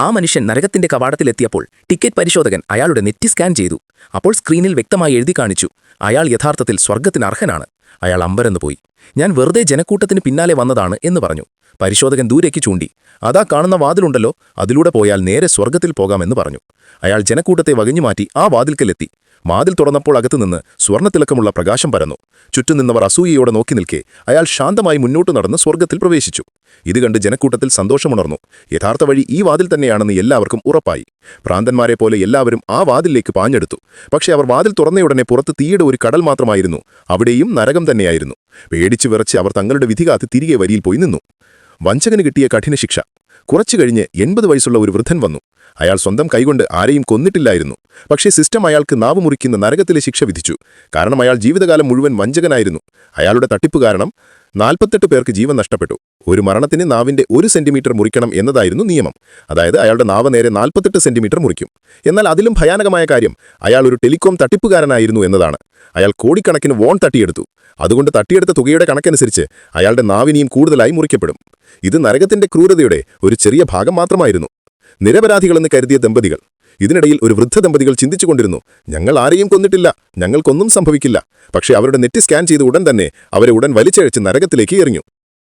ആ മനുഷ്യൻ നരകത്തിന്റെ കവാടത്തിലെത്തിയപ്പോൾ ടിക്കറ്റ് പരിശോധകൻ അയാളുടെ നെറ്റി സ്കാൻ ചെയ്തു. അപ്പോൾ സ്ക്രീനിൽ വ്യക്തമായി എഴുതി കാണിച്ചു അയാൾ യഥാർത്ഥത്തിൽ സ്വർഗത്തിന് അർഹനാണ്. അയാൾ അമ്പരന്ന് പോയി. ഞാൻ വെറുതെ ജനക്കൂട്ടത്തിന് പിന്നാലെ വന്നതാണ് എന്ന് പറഞ്ഞു. പരിശോധകൻ ദൂരേക്ക് ചൂണ്ടി. അതാ കാണുന്ന വാതിലുണ്ടല്ലോ അതിലൂടെ പോയാൽ നേരെ സ്വർഗത്തിൽ പോകാമെന്ന് പറഞ്ഞു. അയാൾ ജനക്കൂട്ടത്തെ വകഞ്ഞുമാറ്റി ആ വാതിൽക്കലെത്തി. വാതിൽ തുറന്നപ്പോൾ അകത്തുനിന്ന് സ്വർണത്തിളക്കമുള്ള പ്രകാശം പരന്നു. ചുറ്റും നിന്നവർ അസൂയയോടെ നോക്കി നിൽക്കെ അയാൾ ശാന്തമായി മുന്നോട്ട് നടന്ന് സ്വർഗത്തിൽ പ്രവേശിച്ചു. ഇത് കണ്ട് ജനക്കൂട്ടത്തിൽ സന്തോഷമുണർന്നു. യഥാർത്ഥ വഴി ഈ വാതിൽ തന്നെയാണെന്ന് എല്ലാവർക്കും ഉറപ്പായി. ഭ്രാന്തന്മാരെ പോലെ എല്ലാവരും ആ വാതിലേക്ക് പാഞ്ഞെടുത്തു. പക്ഷേ അവർ വാതിൽ തുറന്നയുടനെ പുറത്ത് തീയുടെ ഒരു കടൽ മാത്രമായിരുന്നു. അവിടെയും നരകം തന്നെയായിരുന്നു. പേടിച്ചു വിറച്ച് അവർ തങ്ങളുടെ വിധി കാത്ത് തിരികെ വരിയിൽ പോയി നിന്നു. വഞ്ചകന് കിട്ടിയ കഠിന ശിക്ഷ കുറച്ചു കഴിഞ്ഞ് എൺപത് വയസ്സുള്ള ഒരു വൃദ്ധൻ വന്നു. അയാൾ സ്വന്തം കൈകൊണ്ട് ആരെയും കൊന്നിട്ടില്ലായിരുന്നു. പക്ഷേ സിസ്റ്റം അയാൾക്ക് നാവ് മുറിക്കുന്ന നരകത്തിലെ ശിക്ഷ വിധിച്ചു. കാരണം അയാൾ ജീവിതകാലം മുഴുവൻ വഞ്ചകനായിരുന്നു. അയാളുടെ തട്ടിപ്പ് കാരണം നാൽപ്പത്തെട്ട് പേർക്ക് ജീവൻ നഷ്ടപ്പെട്ടു. ഒരു മരണത്തിന് നാവിന്റെ ഒരു സെന്റിമീറ്റർ മുറിക്കണം എന്നതായിരുന്നു നിയമം. അതായത് അയാളുടെ നാവ് നേരെ നാൽപ്പത്തെട്ട് സെന്റിമീറ്റർ മുറിക്കും. എന്നാൽ അതിലും ഭയാനകമായ കാര്യം അയാൾ ഒരു ടെലികോം തട്ടിപ്പുകാരനായിരുന്നു എന്നതാണ്. അയാൾ കോടിക്കണക്കിന് വോൺ തട്ടിയെടുത്തു. അതുകൊണ്ട് തട്ടിയെടുത്ത തുകയുടെ കണക്കനുസരിച്ച് അയാളുടെ നാവിനിയും കൂടുതലായി മുറിക്കപ്പെടും. ഇത് നരകത്തിന്റെ ക്രൂരതയുടെ ഒരു ചെറിയ ഭാഗം മാത്രമായിരുന്നു. നിരപരാധികളെന്ന് കരുതിയ ദമ്പതികൾ ഇതിനിടയിൽ ഒരു വൃദ്ധ ദമ്പതികൾ ചിന്തിച്ചുകൊണ്ടിരുന്നു ഞങ്ങൾ ആരെയും കൊന്നിട്ടില്ല ഞങ്ങൾക്കൊന്നും സംഭവിക്കില്ല. പക്ഷേ അവരുടെ നെറ്റ് സ്കാൻ ചെയ്ത ഉടൻ തന്നെ അവരെ ഉടൻ വലിച്ചഴച്ച് നരകത്തിലേക്ക് എറിഞ്ഞു.